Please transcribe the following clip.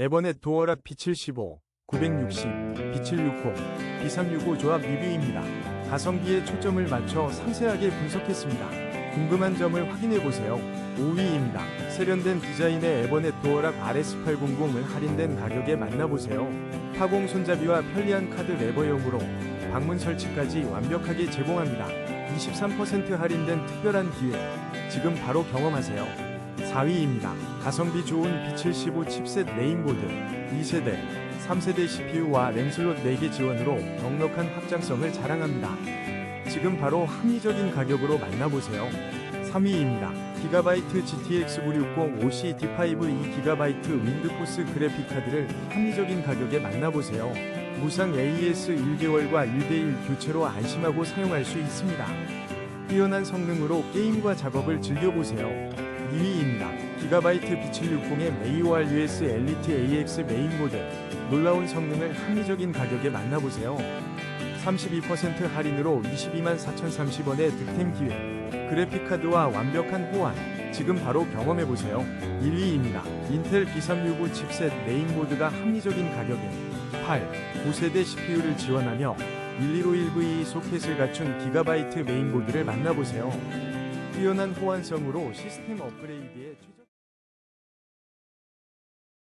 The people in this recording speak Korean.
에버넷 도어락 B75, 960, B760, B365 조합 리뷰입니다. 가성비에 초점을 맞춰 상세하게 분석했습니다. 궁금한 점을 확인해보세요. 5위입니다. 세련된 디자인의 에버넷 도어락 RS800을 할인된 가격에 만나보세요. 타공 손잡이와 편리한 카드 레버용으로 방문 설치까지 완벽하게 제공합니다. 23% 할인된 특별한 기회. 지금 바로 경험하세요. 4위입니다. 가성비 좋은 B75 칩셋 레인보드 2세대, 3세대 CPU와 램슬롯 4개 지원으로 넉넉한 확장성을 자랑합니다. 지금 바로 합리적인 가격으로 만나보세요. 3위입니다. 기가바이트 GTX 960 OC D5 2GB 윈드포스 그래픽 카드를 합리적인 가격에 만나보세요. 무상 AES 1개월과 1대1 교체로 안심하고 사용할 수 있습니다. 뛰어난 성능으로 게임과 작업을 즐겨보세요. 2위입니다. 기가바이트 B760의 AORUS 엘리트 AX 메인보드 놀라운 성능을 합리적인 가격에 만나보세요. 32% 할인으로 22만 4,030원의 득템 기회 그래픽카드와 완벽한 호환 지금 바로 경험해보세요. 1위입니다. 인텔 B365 칩셋 메인보드가 합리적인 가격에 8, 5세대 CPU를 지원하며 1151V 소켓을 갖춘 기가바이트 메인보드를 만나보세요. 뛰어난 호환성으로 시스템 업그레이드에 최적